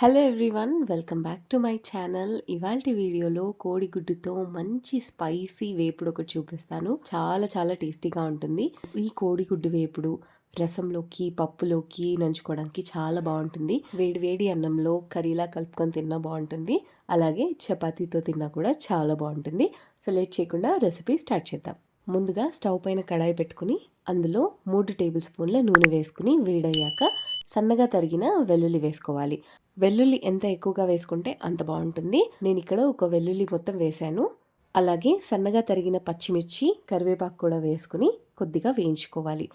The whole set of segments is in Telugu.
Hello everyone welcome back to my channel ఇవాళ వీడియోలో కోడిగుడ్డుతో మంచి స్పైసీ వేపుడు ఒకటి చూపిస్తాను. చాలా చాలా టేస్టీగా ఉంటుంది. ఈ కోడిగుడ్డు వేపుడు రసంలోకి పప్పులోకి నంచుకోవడానికి చాలా బాగుంటుంది. వేడి వేడి అన్నంలో కర్రీలా కలుపుకొని తిన్నా బాగుంటుంది. అలాగే చపాతీతో తిన్నా కూడా చాలా బాగుంటుంది. సో లేట్ చేయకుండా రెసిపీ స్టార్ట్ చేద్దాం. ముందుగా స్టవ్ పైన కడాయి పెట్టుకుని అందులో మూడు టేబుల్ స్పూన్ల నూనె వేసుకుని వేడయ్యాక సన్నగా తరిగిన వెల్లుల్లి వేసుకోవాలి. వెల్లుల్లి ఎంత ఎక్కువగా వేసుకుంటే అంత బాగుంటుంది. నేను ఇక్కడ ఒక వెల్లుల్లి మొత్తం వేశాను. అలాగే సన్నగా తరిగిన పచ్చిమిర్చి కరివేపాకు కూడా వేసుకుని కొద్దిగా వేయించుకోవాలి.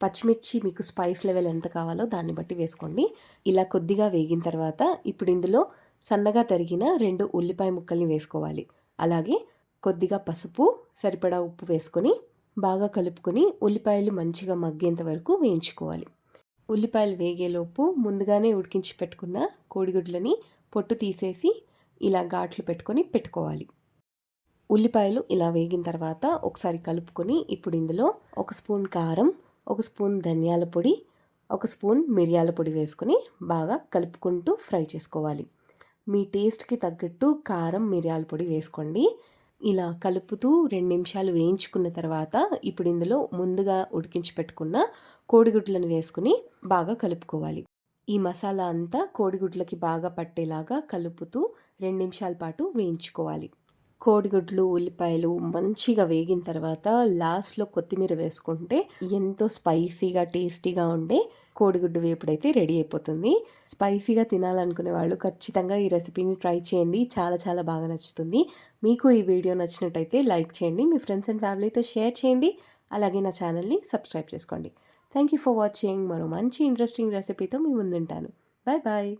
పచ్చిమిర్చి మీకు స్పైస్ లెవెల్ ఎంత కావాలో దాన్ని బట్టి వేసుకోండి. ఇలా కొద్దిగా వేగిన తర్వాత ఇప్పుడు ఇందులో సన్నగా తరిగిన రెండు ఉల్లిపాయ ముక్కల్ని వేసుకోవాలి. అలాగే కొద్దిగా పసుపు సరిపడా ఉప్పు వేసుకొని బాగా కలుపుకొని ఉల్లిపాయలు మంచిగా మగ్గేంత వరకు వేయించుకోవాలి. ఉల్లిపాయలు వేగేలోపు ముందుగానే ఉడికించి పెట్టుకున్న కోడిగుడ్లని పొట్టు తీసేసి ఇలా ఘాట్లు పెట్టుకొని పెట్టుకోవాలి. ఉల్లిపాయలు ఇలా వేగిన తర్వాత ఒకసారి కలుపుకొని ఇప్పుడు ఇందులో ఒక స్పూన్ కారం ఒక స్పూన్ ధనియాల పొడి ఒక స్పూన్ మిరియాల పొడి వేసుకొని బాగా కలుపుకుంటూ ఫ్రై చేసుకోవాలి. మీ టేస్ట్కి తగ్గట్టు కారం మిరియాల పొడి వేసుకోండి. ఇలా కలుపుతూ రెండు నిమిషాలు వేయించుకున్న తర్వాత ఇప్పుడు ఇందులో ముందుగా ఉడికించి పెట్టుకున్న కోడిగుడ్లను వేసుకుని బాగా కలుపుకోవాలి. ఈ మసాలా అంతా కోడిగుడ్లకి బాగా పట్టేలాగా కలుపుతూ రెండు నిమిషాల పాటు వేయించుకోవాలి. కోడిగుడ్లు ఉల్లిపాయలు మంచిగా వేగిన తర్వాత లాస్ట్లో కొత్తిమీర వేసుకుంటే ఎంతో స్పైసీగా టేస్టీగా ఉండే కోడిగుడ్డు వేపుడైతే రెడీ అయిపోతుంది. స్పైసీగా తినాలనుకునే వాళ్ళు ఖచ్చితంగా ఈ రెసిపీని ట్రై చేయండి. చాలా చాలా బాగా నచ్చుతుంది. మీకు ఈ వీడియో నచ్చినట్టయితే లైక్ చేయండి. మీ ఫ్రెండ్స్ అండ్ ఫ్యామిలీతో షేర్ చేయండి. అలాగే నా ఛానల్ని సబ్స్క్రైబ్ చేసుకోండి. థ్యాంక్ యూ ఫర్ వాచింగ్ మరో మంచి ఇంట్రెస్టింగ్ రెసిపీతో మీ ముందుంటాను. Bye bye